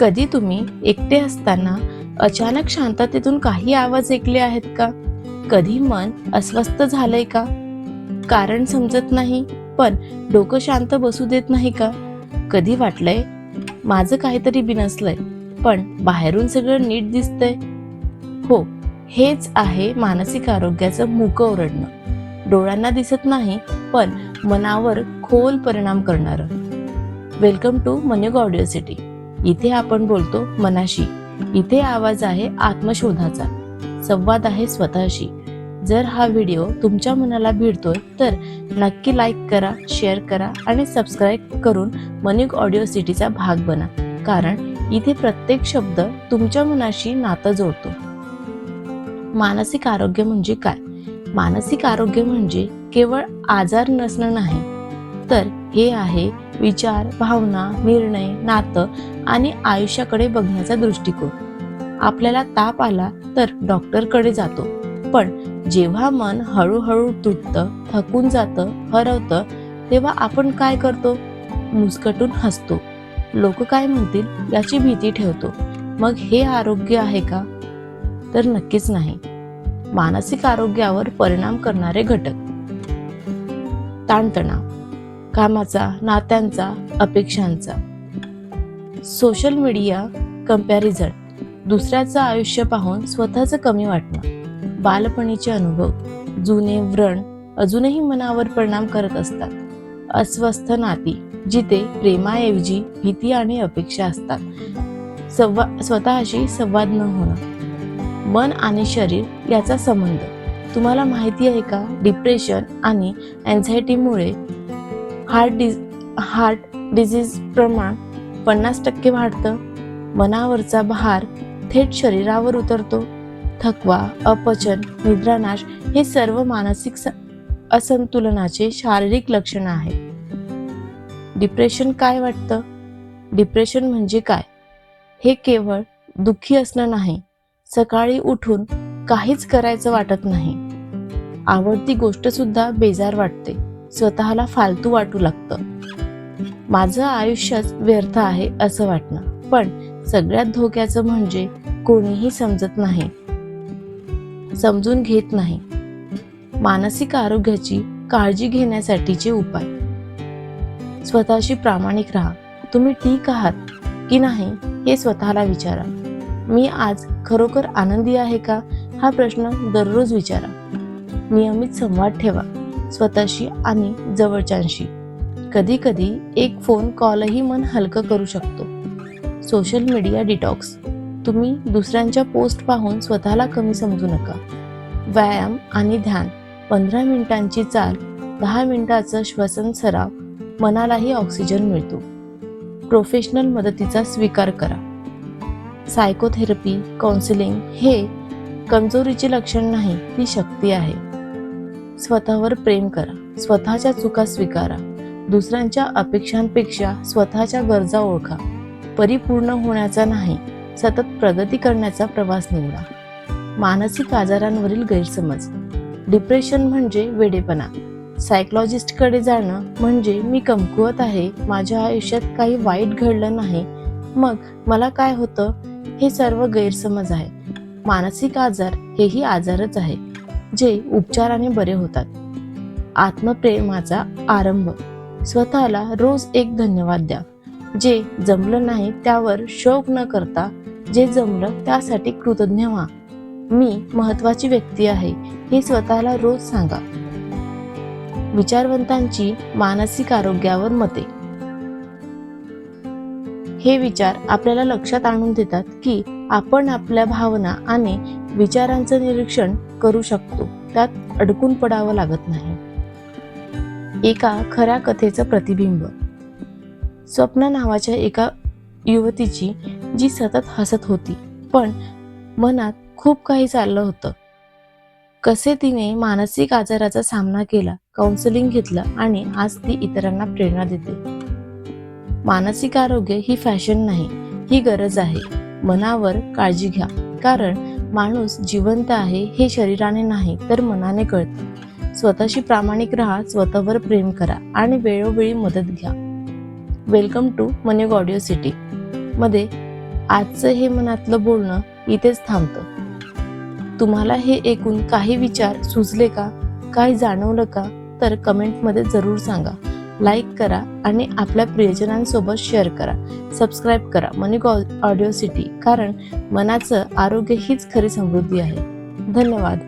कधी तुम्ही एकटे असताना अचानक शांततेतून काही आवाज ऐकले आहेत का? कधी मन अस्वस्थ झालंय का? कारण समजत नाही पण डोकं शांत बसू देत नाही का? कधी वाटलंय माझं काहीतरी बिनसलंय पण बाहेरून सगळं नीट दिसतंय? हो हेच आहे मानसिक आरोग्याचं मुक ओरडणं. डोळ्यांना दिसत नाही पण मनावर खोल परिणाम करणारं. वेलकम टू मन्युग ऑडिओ सिटी. इथे आपण बोलतो मनाशी. इथे आवाज आहे आत्मशोधाचा. संवाद आहे स्वतःशी. जर हा व्हिडिओ तुमच्या मनाला भिडतोय तर नक्की लाईक करा शेअर करा आणि सबस्क्राईब करून मनिक ऑडिओ सिटीचा भाग बना. कारण इथे प्रत्येक शब्द तुमच्या मनाशी नातं जोडतो. मानसिक आरोग्य म्हणजे काय? मानसिक आरोग्य म्हणजे केवळ आजार नसणं नाही. तर हे आहे विचार भावना निर्णय नातं आणि आयुष्याकडे बघण्याचा दृष्टिकोन. आपल्याला ताप आला तर डॉक्टरकडे जातो. पण जेव्हा मन हळूहळू तुटतं थकून जातं हरवतं तेव्हा आपण काय करतो? मुस्कटून हसतो. लोक काय म्हणतील याची भीती ठेवतो. मग हे आरोग्य आहे का? तर नक्कीच नाही. मानसिक आरोग्यावर परिणाम करणारे घटक. ताणतणाव. कामाचा नात्यांचा अपेक्षांचा. सोशल मीडिया कंपॅरिझन दुसऱ्याचं आयुष्य पाहून स्वतःचं कमी वाटणं. बालपणीचे अनुभव. जुने व्रण अजूनही मनावर परिणाम करत असतात. अस्वस्थ नाती जिथे प्रेमाऐवजी भीती आणि अपेक्षा असतात. संवा स्वतःशी संवाद न होणं. मन आणि शरीर याचा संबंध. तुम्हाला माहिती आहे का? डिप्रेशन आणि अँझायटीमुळे हार्ट डिज हार्ट डिझीज प्रमाण पन्नास टक्के वाढतं. मनावरचा भार थेट शरीरावर उतरतो. थकवा अपचन निद्रानाश हे सर्व मानसिक असंतुलनाचे शारीरिक लक्षण आहेत. डिप्रेशन काय वाटतं? डिप्रेशन म्हणजे काय? हे केवळ दुःखी असणं नाही. सकाळी उठून काहीच करायचं वाटत नाही. आवडती गोष्ट सुद्धा बेजार वाटते. स्वतःला फालतू वाटू लागतं. माझं आयुष्यच व्यर्थ आहे असं वाटणं. पण सगळ्यात धोक्याचं म्हणजे कोणीही समजत नाही. समजून घेत नाही. मानसिक आरोग्याची काळजी घेण्यासाठीचे उपाय. स्वतःशी प्रामाणिक राहा. तुम्ही ठीक आहात की नाही हे स्वतःला विचारा. मी आज खरोखर आनंदी आहे का? हा प्रश्न दररोज विचारा. नियमित संवाद ठेवा. स्वतःशी आणि जवळच्यांशी. कधी कधी एक फोन कॉलही मन हलकं करू शकतो. सोशल मीडिया डिटॉक्स तुम्ही दुसऱ्यांच्या पोस्ट पाहून स्वतःला कमी समजू नका. व्यायाम आणि ध्यान. पंधरा मिनिटांची चाल दहा मिनिटाचं श्वसन सराव मनालाही ऑक्सिजन मिळतो. प्रोफेशनल मदतीचा स्वीकार करा. सायकोथेरपी काउन्सिलिंग हे कमजोरीचे लक्षण नाही ती शक्ती आहे. स्वतःवर प्रेम करा. स्वतःच्या चुका स्वीकारा. दुसऱ्यांच्या अपेक्षांपेक्षा स्वतःच्या गरजा ओळखा. परिपूर्ण होण्याचा नाही सतत प्रगती करण्याचा प्रवास निवडा. मानसिक आजारांवरील गैरसमज. डिप्रेशन म्हणजे वेडेपणा. सायकोलॉजिस्टकडे जाणं म्हणजे मी कमकुवत आहे माझ्या आयुष्यात काही वाईट घडलं नाही. मग मला काय होतं? हे सर्व गैरसमज आहे मानसिक आजार हेही आजारच आहे जे उपचाराने बरे होतात. आत्मप्रेमाचा आरंभ. स्वतःला रोज एक धन्यवाद द्या. जे जमलं नाही त्यावर शोक न करता जे जमलं त्यासाठी कृतज्ञ व्हा. मी महत्वाची व्यक्ती आहे हे स्वतःला रोज सांगा. विचारवंतांची मानसिक आरोग्यावर मते. हे विचार आपल्याला लक्षात आणून देतात की आपण आपल्या भावना आणि विचारांचं निरीक्षण करू शकतो. त्यात अडकून पडावं लागत नाही. एका खऱ्या कथेचं प्रतिबिंब. स्वप्ना नावाच्या एका युवतीची जी सतत हसत होती पण मनात खूप काही चाललं होतं. कसे तिने मानसिक आजाराचा सामना केला काउन्सिलिंग घेतलं आणि आज ती इतरांना प्रेरणा देते. मानसिक आरोग्य ही फॅशन नाही ही गरज आहे. मनावर काळजी घ्या कारण माणूस जिवंत आहे हे शरीराने नाही तर मनाने कळते. स्वतःशी प्रामाणिक राहा स्वतःवर प्रेम करा आणि वेळोवेळी मदत घ्या. Welcome to money audio city मध्ये आजचं हे मनातलं बोलणं इथेच थांबतं. तुम्हाला हे ऐकून काही विचार सुचले का? काय जाणवलं का? तर कमेंटमध्ये जरूर सांगा. लाईक करा आणि आपल्या प्रियजनांसोबत शेअर करा. सबस्क्राईब करा. मनी ऑडिओ सिटी. कारण मनाचं आरोग्य हीच खरी समृद्धी आहे. धन्यवाद.